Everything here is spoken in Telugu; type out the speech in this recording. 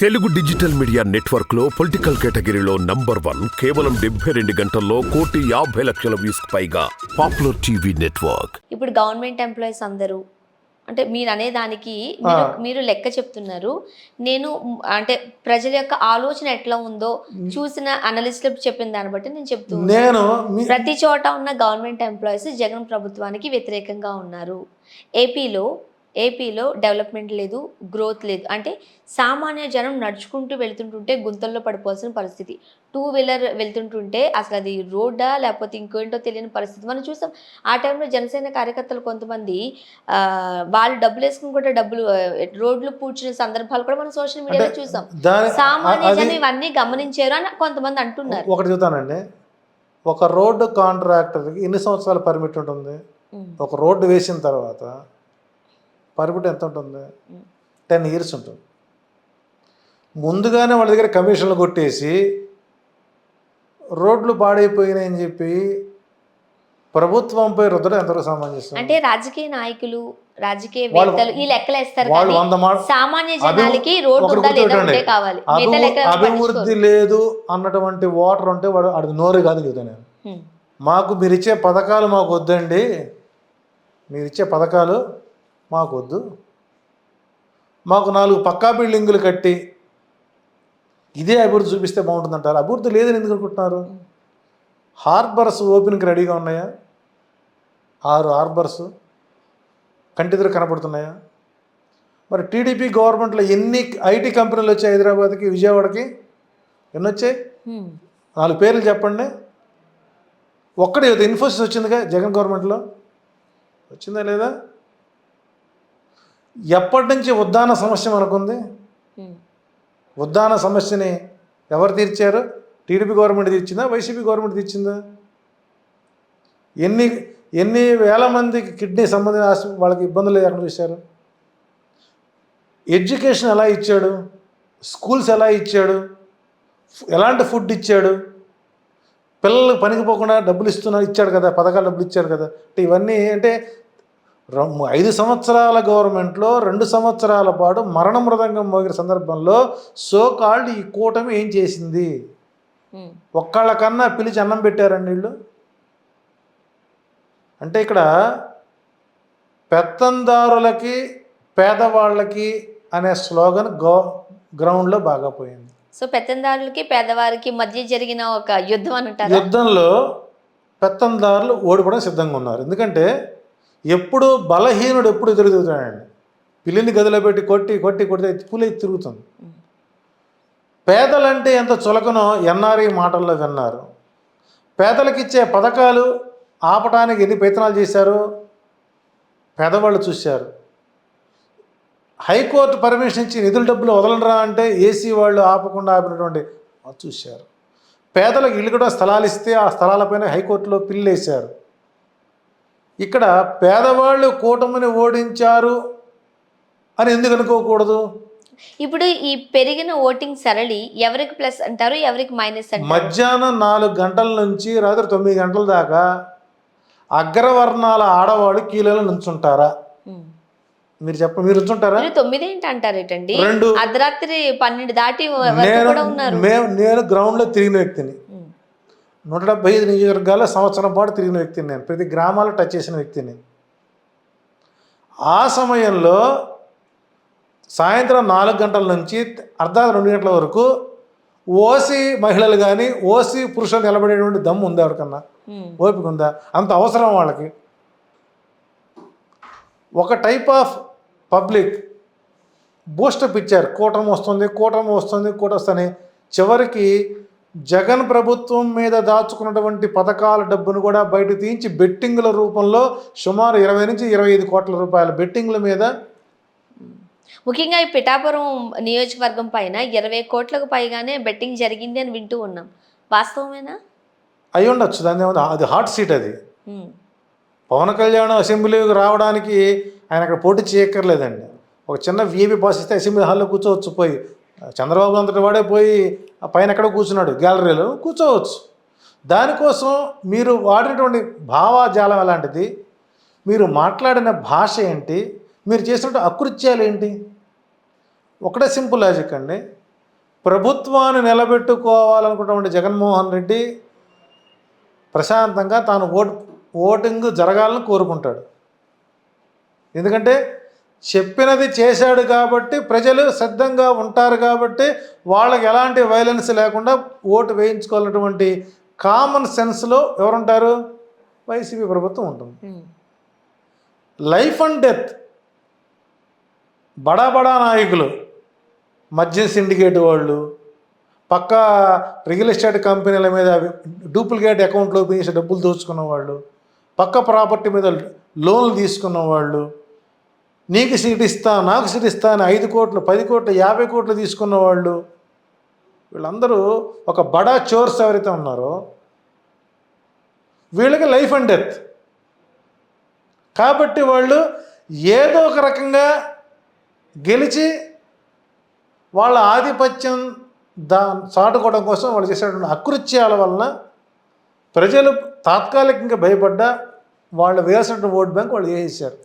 తెలుగు డిజిటల్ మీడియా నెట్వర్క్లో పొలిటికల్ కేటగిరీలో నంబర్ వన్ కేవలం డెబ్బై రెండు గంటల్లో కోటి యాభై లక్షల వ్యూస్ పైగా పాపులర్ టీవీ నెట్వర్క్. ఇప్పుడు గవర్నమెంట్ ఎంప్లాయీస్ అందరూ అంటే మీరు అనేదానికి మీరు మీరు లెక్క చెప్తున్నారు. నేను మ్, అంటే ప్రజల యొక్క ఆలోచన ఎట్లా ఉందో చూసిన అనలిస్టులు చెప్పిన దాన్ని బట్టి నేను చెప్తూ ఉన్నాను. నేను మీ- ప్రతి చోట ఉన్న గవర్నమెంట్ ఎంప్లాయీస్ జగన్ ప్రభుత్వానికి వ్యతిరేకంగా ఉన్నారు. ఏపీలో ఏపీలో డెవలప్మెంట్ లేదు గ్రోత్ లేదు. అంటే సామాన్య జనం నడుచుకుంటూ వెళ్తుంటుంటే గుంతల్లో పడిపోవాల్సిన పరిస్థితి. టూ వీలర్ వెళ్తుంటుంటే అసలు అది రోడ్డా లేకపోతే ఇంకేంటో తెలియని పరిస్థితి. మనం చూసాం ఆ టైంలో జనసేన కార్యకర్తలు కొంతమంది వాళ్ళు డబ్బులు వేసుకుని కూడా డబ్బులు రోడ్లు పూడ్చిన సందర్భాలు కూడా మనం సోషల్ మీడియాలో చూసాం. సామాన్య జనం ఇవన్నీ గమనించారు అని కొంతమంది అంటున్నారు. ఒకటి చెబుతానండి. ఒక రోడ్డు కాంట్రాక్టర్కి ఎన్ని సంవత్సరాల పర్మిట్ ఉంటుంది? ఒక రోడ్డు వేసిన తర్వాత పర్మిట్ ఎంత ఉంటుంది. టెన్ ఇయర్స్ ఉంటుంది. ముందుగానే వాళ్ళ దగ్గర కమిషన్లు కొట్టేసి రోడ్లు పాడైపోయినాయని చెప్పి ప్రభుత్వంపై రుద్దడం ఎంతవరకు సమంజసం అంటే రాజకీయ నాయకులు రాజకీయ వేత్తలు ఈ లెక్కలు వేస్తారు సామాన్య జనాలకి రోడ్డు కావాలి. అభివృద్ధి. లేదు అన్నటువంటి వాటర్ ఉంటే వాడు అది నోరు కాదు చెబుతాను నేను. మాకు మీరు ఇచ్చే పథకాలు మాకు వద్దండి. మీరు ఇచ్చే పథకాలు మాకు వద్దు మాకు నాలుగు పక్కా బిల్డింగులు కట్టి ఇదే అభివృద్ధి చూపిస్తే బాగుంటుందంటారు. అభివృద్ధి లేదని ఎందుకు అనుకుంటున్నారు? హార్బర్స్ ఓపెన్కి రెడీగా ఉన్నాయా? ఆరు హార్బర్స్ కంటిద్దరు కనపడుతున్నాయా? మరి టీడీపీ గవర్నమెంట్లో ఎన్ని ఐటీ కంపెనీలు వచ్చాయి హైదరాబాద్కి విజయవాడకి? ఎన్ని వచ్చాయి? నాలుగు పేర్లు చెప్పండి. ఒక్కడే ఇన్ఫోసిస్ వచ్చిందిగా జగన్ గవర్నమెంట్లో. వచ్చిందా లేదా? ఎప్పటి నుంచి ఉద్దాన సమస్య మనకుంది? ఉద్దాన సమస్యని ఎవరు తీర్చారు? టీడీపీ గవర్నమెంట్ తీర్చిందా? వైసీపీ గవర్నమెంట్ తీర్చిందా? ఎన్ని ఎన్ని వేల మందికి కిడ్నీ సంబంధించిన వాళ్ళకి ఇబ్బందులు ఎక్కడ చూశారు? ఎడ్యుకేషన్ ఎలా ఇచ్చాడు? స్కూల్స్ ఎలా ఇచ్చాడు? ఎలాంటి ఫుడ్ ఇచ్చాడు? పిల్లలకు పనికి పోకుండా డబ్బులు ఇస్తున్నా ఇచ్చాడు కదా పథకాలు డబ్బులు ఇచ్చాడు కదా. అంటే ఇవన్నీ అంటే ఐదు సంవత్సరాల గవర్నమెంట్లో రెండు సంవత్సరాల పాటు మరణ మృదంగం మోగిన సందర్భంలో సో కాల్డ్ ఈ కూటమి ఏం చేసింది? ఉమ్, ఒక్కళ్ళ కన్నా పిలిచి అన్నం పెట్టారండి వీళ్ళు. అంటే ఇక్కడ పెత్తందారులకి పేదవాళ్ళకి అనే స్లోగన్ గో గ్రౌండ్లో బాగా పోయింది. సో పెత్తందారులకి పేదవారికి మధ్య జరిగిన ఒక యుద్ధం అని అంటారా? యుద్ధంలో పెత్తందారులు ఓడిపోవడం సిద్ధంగా ఉన్నారు. ఎందుకంటే ఎప్పుడు బలహీనుడు ఎప్పుడు తిరుగుతాడండి పిల్లిని గదిలో పెట్టి కొట్టి కొట్టి కొడితే పులి తిరుగుతుంది. పేదలంటే ఎంత చులకనో ఎన్ఆర్ఐ మాటల్లో విన్నారు. పేదలకిచ్చే పథకాలు ఆపటానికి ఎన్ని ప్రయత్నాలు చేశారో? పేదవాళ్ళు చూశారు. హైకోర్టు పర్మిషన్ ఇచ్చి నిధుల డబ్బులు వదలరా అంటే ఏసీ వాళ్ళు ఆపకుండా ఆపినటువంటి చూశారు. పేదలకు ఇల్లు కూడా స్థలాలు ఇస్తే ఆ స్థలాలపైన హైకోర్టులో పిల్లేశారు. ఇక్కడ పేదవాళ్ళు కూటమిని ఓడించారు అని ఎందుకు అనుకోకూడదు? ఇప్పుడు ఈ పెరిగిన ఓటింగ్ సరళి ఎవరికి ప్లస్ అంటారు ఎవరికి మైనస్ అంటారు? మధ్యాహ్నం నాలుగు గంటల నుంచి రాత్రి తొమ్మిది గంటల దాకా అగ్రవర్ణాల ఆడవాళ్ళు కీలలో నుంచుంటారా. మీరు చెప్ప మీరు నుంచుంటారా? తొమ్మిది ఏంటి అంటారేటండి? రెండు. అర్ధరాత్రి పన్నెండు దాటి నేను మేము నేను గ్రౌండ్లో తిరిగిన వ్యక్తిని. నూట డెబ్బై ఐదు నియోజకవర్గాల్లో సంవత్సరం పాటు తిరిగిన వ్యక్తిని నేను ప్రతి గ్రామాల్లో టచ్ చేసిన వ్యక్తిని. ఆ సమయంలో సాయంత్రం నాలుగు గంటల నుంచి అర్ధరాత్రి రెండు గంటల వరకు ఓసీ మహిళలు కానీ ఓసీ పురుషులు నిలబడేటువంటి దమ్ము ఉంది ఎవరికన్నా? ఓపిక ఉందా? అంత అవసరం వాళ్ళకి. ఒక టైప్ ఆఫ్ పబ్లిక్ బూస్టప్ ఇచ్చారు. కూటమి వస్తుంది కూటమి వస్తుంది కూటమి వస్తుంది. చివరికి జగన్ ప్రభుత్వం మీద దాచుకున్నటువంటి పథకాల డబ్బును కూడా బయట తీయించి బెట్టింగ్ల రూపంలో సుమారు ఇరవై నుంచి ఇరవై ఐదు కోట్ల రూపాయల బెట్టింగ్ల మీద ముఖ్యంగా ఈ పిఠాపురం నియోజకవర్గం పైన ఇరవై కోట్లకు పైగానే బెట్టింగ్ జరిగింది అని వింటూ ఉన్నాం. వాస్తవమేనా? అయి ఉండొచ్చు. దాని ఏముంది అది హాట్ సీట్ అది. పవన్ కళ్యాణ్ అసెంబ్లీకి రావడానికి ఆయన అక్కడ పోటీ చేయక్కర్లేదండి. ఒక చిన్న విఐపి పాస్ ఇస్తే అసెంబ్లీ హాల్లో కూర్చోవచ్చు పోయి. చంద్రబాబు అంతటి వాడే పోయి పైన ఎక్కడో కూర్చున్నాడు గ్యాలరీలో కూర్చోవచ్చు. దానికోసం మీరు వాడినటువంటి భావాజాలం ఎలాంటిది? మీరు మాట్లాడిన భాష ఏంటి? మీరు చేసినట్టు అకృత్యాలు ఏంటి? ఒకటే సింపుల్ లాజిక్ అండి. ప్రభుత్వాన్ని నిలబెట్టుకోవాలనుకున్నటువంటి జగన్మోహన్ రెడ్డి ప్రశాంతంగా తాను ఓటు ఓటింగ్ జరగాలని కోరుకుంటాడు. ఎందుకంటే చెప్పినది చేశాడు కాబట్టి ప్రజలు సిద్ధంగా ఉంటారు కాబట్టి వాళ్ళకి ఎలాంటి వైలెన్స్ లేకుండా ఓటు వేయించుకోవాలన్నటువంటి కామన్ సెన్స్లో ఎవరుంటారు? వైసీపీ ప్రభుత్వం ఉంటుంది. లైఫ్ అండ్ డెత్ బడా బడా నాయకులు. మద్యం సిండికేట్ వాళ్ళు. పక్క రియల్ ఎస్టేట్ కంపెనీల మీద డూప్లికేట్ అకౌంట్లు ఓపెన్ చేసి డబ్బులు దోచుకున్న వాళ్ళు పక్క ప్రాపర్టీ మీద లోన్లు తీసుకున్న వాళ్ళు నీకు సీట్ ఇస్తా నాకు సీట్ ఇస్తా అని ఐదు కోట్లు పది కోట్లు యాభై కోట్లు తీసుకున్న వాళ్ళు వీళ్ళందరూ ఒక బడా చోర్స్ ఎవరైతే ఉన్నారో. వీళ్ళకి లైఫ్ అండ్ డెత్. కాబట్టి వాళ్ళు ఏదో ఒక రకంగా గెలిచి వాళ్ళ ఆధిపత్యం దా చాటుకోవడం కోసం వాళ్ళు చేసేటువంటి అకృత్యాల వలన ప్రజలు తాత్కాలికంగా భయపడ్డా వాళ్ళు వేసినటువంటి ఓట్ బ్యాంక్ వాళ్ళు వేసేసారు